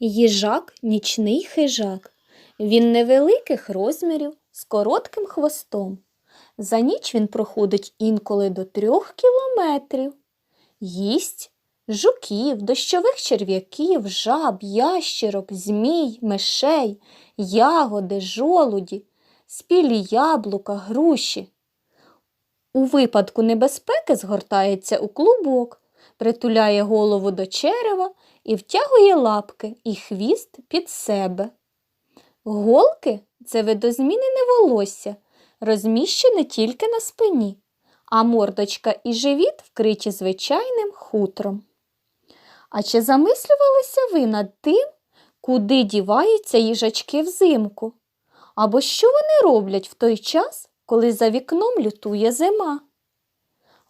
Їжак нічний хижак. Він невеликих розмірів з коротким хвостом. За ніч він проходить інколи до трьох кілометрів. Їсть жуків, дощових черв'яків, жаб, ящерок, змій, мишей, ягоди, жолуді, спілі яблука, груші. У випадку небезпеки згортається у клубок, притуляє голову до черева і втягує лапки і хвіст під себе. Голки це видозмінене волосся, розміщене тільки на спині, а мордочка і живіт вкриті звичайним хутром. А чи замислювалися ви над тим, куди діваються їжачки взимку? Або що вони роблять в той час, коли за вікном лютує зима?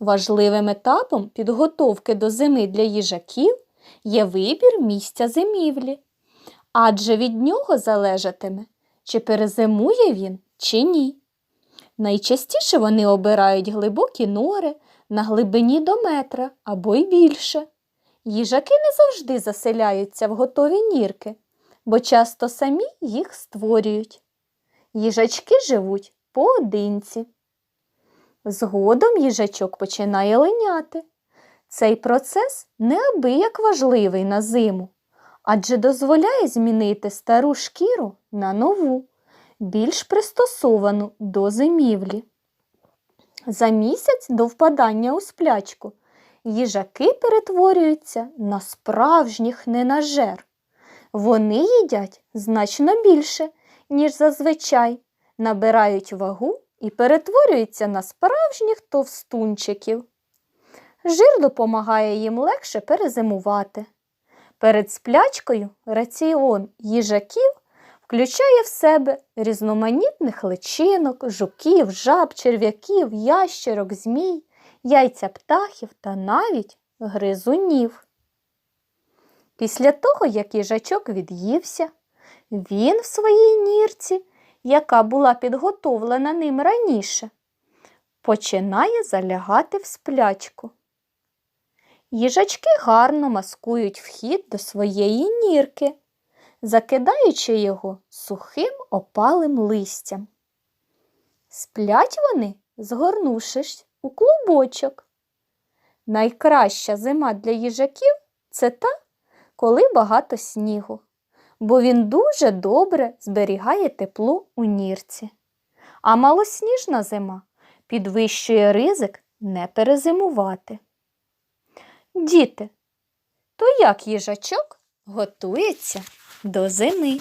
Важливим етапом підготовки до зими для їжаків є вибір місця зимівлі, адже від нього залежатиме, чи перезимує він, чи ні. Найчастіше вони обирають глибокі нори на глибині до метра або й більше. Їжаки не завжди заселяються в готові нірки, бо часто самі їх створюють. Їжачки живуть поодинці. Згодом їжачок починає линяти. Цей процес неабияк важливий на зиму, адже дозволяє змінити стару шкіру на нову, більш пристосовану до зимівлі. За місяць до впадання у сплячку їжаки перетворюються на справжніх ненажер. Вони їдять значно більше, ніж зазвичай, набирають вагу і перетворюються на справжніх товстунчиків. Жир допомагає їм легше перезимувати. Перед сплячкою раціон їжаків включає в себе різноманітних личинок, жуків, жаб, черв'яків, ящерок, змій, яйця птахів та навіть гризунів. Після того, як їжачок від'ївся, він в своїй нірці, яка була підготовлена ним раніше, починає залягати в сплячку. Їжачки гарно маскують вхід до своєї нірки, закидаючи його сухим опалим листям. Сплять вони, згорнувшись у клубочок. Найкраща зима для їжаків це та, коли багато снігу, бо він дуже добре зберігає тепло у нірці. А малосніжна зима підвищує ризик не перезимувати. Діти, то як їжачок готується до зими?